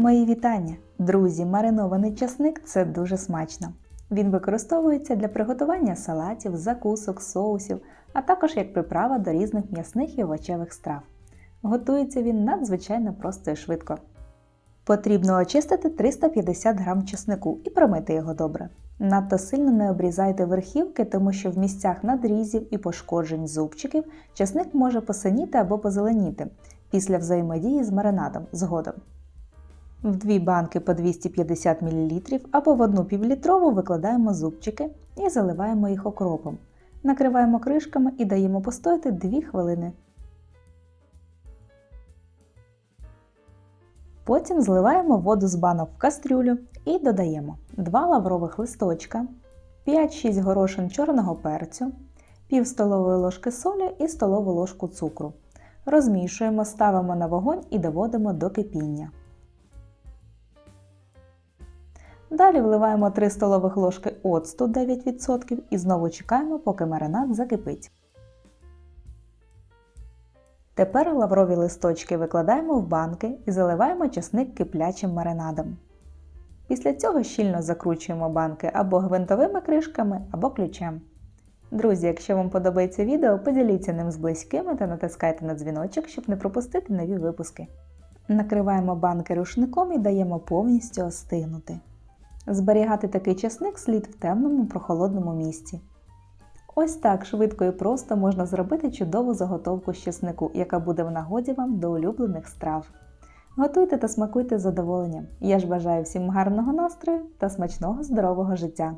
Мої вітання! Друзі, маринований часник це дуже смачно. Він використовується для приготування салатів, закусок, соусів, а також як приправа до різних м'ясних і овочевих страв. Готується він надзвичайно просто і швидко. Потрібно очистити 350 г чеснику і промити його добре. Надто сильно не обрізайте верхівки, тому що в місцях надрізів і пошкоджень зубчиків чесник може посиніти або позеленіти після взаємодії з маринадом згодом. В дві банки по 250 мл або в одну півлітрову викладаємо зубчики і заливаємо їх окропом. Накриваємо кришками і даємо постояти 2 хвилини. Потім зливаємо воду з банок в кастрюлю і додаємо 2 лаврових листочка, 5-6 горошин чорного перцю, пів столової ложки солі і столову ложку цукру. Розмішуємо, ставимо на вогонь і доводимо до кипіння. Далі вливаємо 3 столових ложки оцту 9% і знову чекаємо, поки маринад закипить. Тепер лаврові листочки викладаємо в банки і заливаємо часник киплячим маринадом. Після цього щільно закручуємо банки або гвинтовими кришками, або ключем. Друзі, якщо вам подобається відео, поділіться ним з близькими та натискайте на дзвіночок, щоб не пропустити нові випуски. Накриваємо банки рушником і даємо повністю остигнути. Зберігати такий часник слід в темному прохолодному місці. Ось так швидко і просто можна зробити чудову заготовку з чеснику, яка буде в нагоді вам до улюблених страв. Готуйте та смакуйте з задоволенням. Я ж бажаю всім гарного настрою та смачного здорового життя!